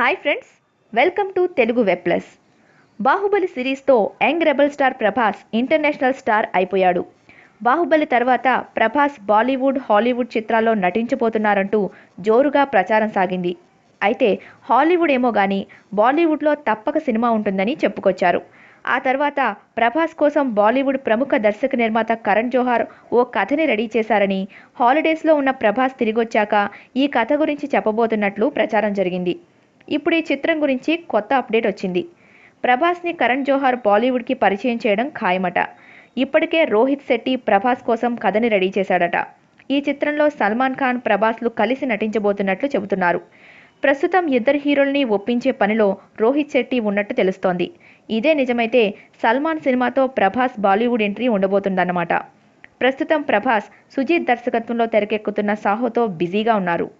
Hi friends welcome to Telugu web plus Baahubali సిరీస్తో young rebel star Prabhas international star అయిపోయాడు. బాహుబలి తర్వాత Prabhas Bollywood Hollywood చిత్రాల్లో నటించబోతున్నారంటూ జోరుగా ప్రచారం సాగింది. అయితే హాలీవుడ్ ఏమో కానీ బాలీవుడ్లో తప్పక సినిమా ఉంటుందని చెప్పుకొచ్చారు. ఆ తర్వాత ప్రభాస్ కోసం బాలీవుడ్ ప్రముఖ దర్శక నిర్మాత కరణ్ జోహార్ ఓ కథని రెడీ చేశారని హాలిడేస్లో ఉన్న ప్రభాస్ తిరిగొచ్చాక ఈ కథ గురించి చెప్పబోతున్నట్లు ప్రచారం జరిగింది. ఇప్పుడు ఈ చిత్రం గురించి కొత్త అప్డేట్ వచ్చింది. ప్రభాస్ని కరణ్ జోహార్ బాలీవుడ్కి పరిచయం చేయడం ఖాయమట. ఇప్పటికే రోహిత్ శెట్టి ప్రభాస్ కోసం కథని రెడీ చేశాడట. ఈ చిత్రంలో సల్మాన్ ఖాన్ ప్రభాస్లు కలిసి నటించబోతున్నట్లు చెబుతున్నారు. ప్రస్తుతం ఇద్దరు హీరోల్ని ఒప్పించే పనిలో రోహిత్ శెట్టి ఉన్నట్టు తెలుస్తోంది. ఇదే నిజమైతే సల్మాన్ సినిమాతో ప్రభాస్ బాలీవుడ్ ఎంట్రీ ఉండబోతుందన్నమాట. ప్రస్తుతం ప్రభాస్ సుజీత్ దర్శకత్వంలో తెరకెక్కుతున్న సాహోతో బిజీగా ఉన్నారు.